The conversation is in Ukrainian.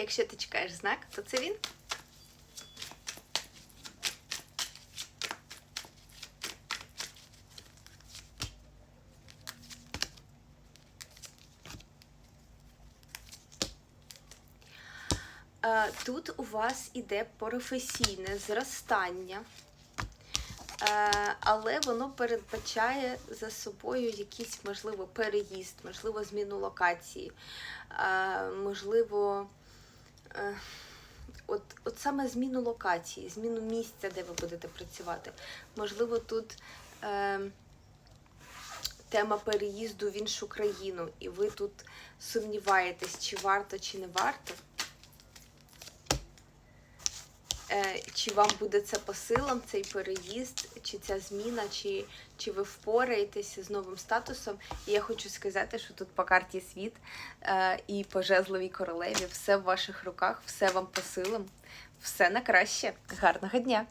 Якщо ти чекаєш знак, то це він. Е, Тут у вас іде професійне зростання, Е, але воно передбачає за собою якийсь, можливо, переїзд, можливо, зміну локації, е, можливо, от, от саме зміну локації, зміну місця, де ви будете працювати. Можливо, тут е, тема переїзду в іншу країну, і ви тут сумніваєтесь, чи варто, чи не варто. Е, Чи вам буде це посилом, цей переїзд, чи ця зміна, чи, чи ви впораєтеся з новим статусом? І я хочу сказати, що тут по карті світ е, і по жезловій королеві все в ваших руках, все вам посилом, все на краще. Гарного дня!